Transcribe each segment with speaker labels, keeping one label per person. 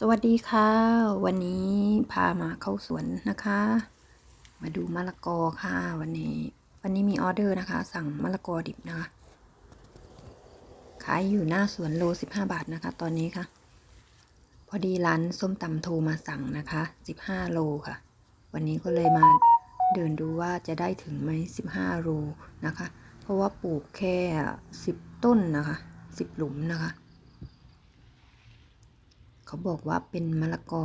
Speaker 1: สวัสดีค่ะ วันนี้พามาเข้าสวนนะคะ มาดูมะละกอค่ะ วันนี้ วันนี้มีออเดอร์นะคะ สั่งมะละกอดิบนะคะขายอยู่หน้าสวนโล15บห้าบาทนะคะ ตอนนี้ค่ะ พอดีร้านส้มตำโทรมาสั่งนะคะ15โลค่ะ วันนี้ก็เลยมาเดินดูว่าจะได้ถึงไหม15โลนะคะ เพราะว่าปลูกแค่10ต้นนะคะ10หลุมนะคะ เขาบอกว่าเป็นมะละกอ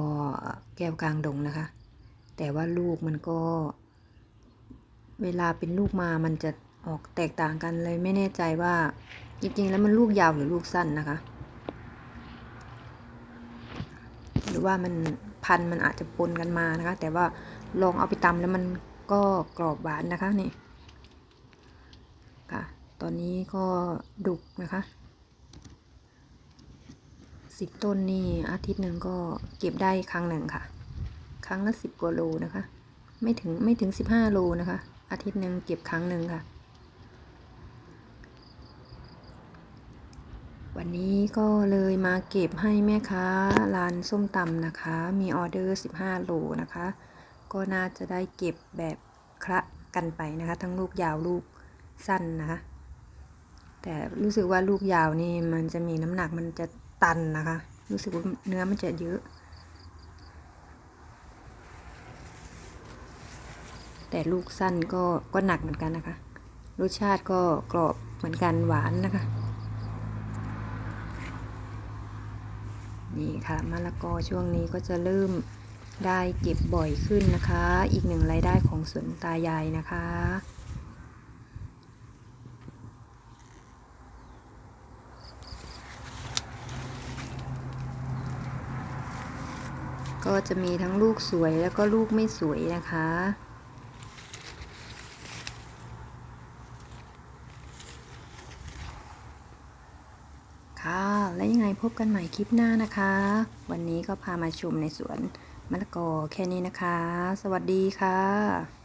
Speaker 1: แก้วกลางดงนะคะ แต่ว่าลูกมันก็ เวลาเป็นลูกมามันจะออกแตกต่างกันเลยไม่แน่ใจว่าจริงๆ แล้วมันลูกยาวหรือลูกสั้นนะคะ หรือว่ามันพันมันอาจจะปนกันมานะคะ แต่ว่าลองเอาไปตำแล้วมันก็กรอบหวานนะคะนี่ค่ะ ตอนนี้ก็ดุกนะคะ สิบต้นนี่อาทิตย์หนึ่งก็เก็บได้ครั้งหนึ่งค่ะ ครั้งละสิบกว่าโลนะคะ ไม่ถึงไม่ถึงสิบห้าโลนะคะ อาทิตย์หนึ่งเก็บครั้งหนึ่งค่ะ วันนี้ก็เลยมาเก็บให้แม่ค้าร้านส้มตำนะคะ มีออเดอร์15โลนะคะ ก็น่าจะได้เก็บแบบคละกันไปนะคะ ทั้งลูกยาวลูกสั้นนะคะ แต่รู้สึกว่าลูกยาวนี่มันจะมีน้ำหนักมันจะตันนะคะ รู้สึกว่าเนื้อมันจะเยอะ แต่ลูกสั้นก็ก็หนักเหมือนกันนะคะ รสชาติก็กรอบเหมือนกันหวานนะคะ นี่ค่ะมะละกอช่วงนี้ก็จะเริ่มได้เก็บบ่อยขึ้นนะคะ อีกหนึ่งรายได้ของสวนตายายนะคะ ก็จะมีทั้งลูกสวยแล้วก็ลูกไม่สวยนะคะ ค่ะ และยังไงพบกันใหม่คลิปหน้านะคะ วันนี้ก็พามาชมในสวนมะละกอแค่นี้นะคะ สวัสดีค่ะ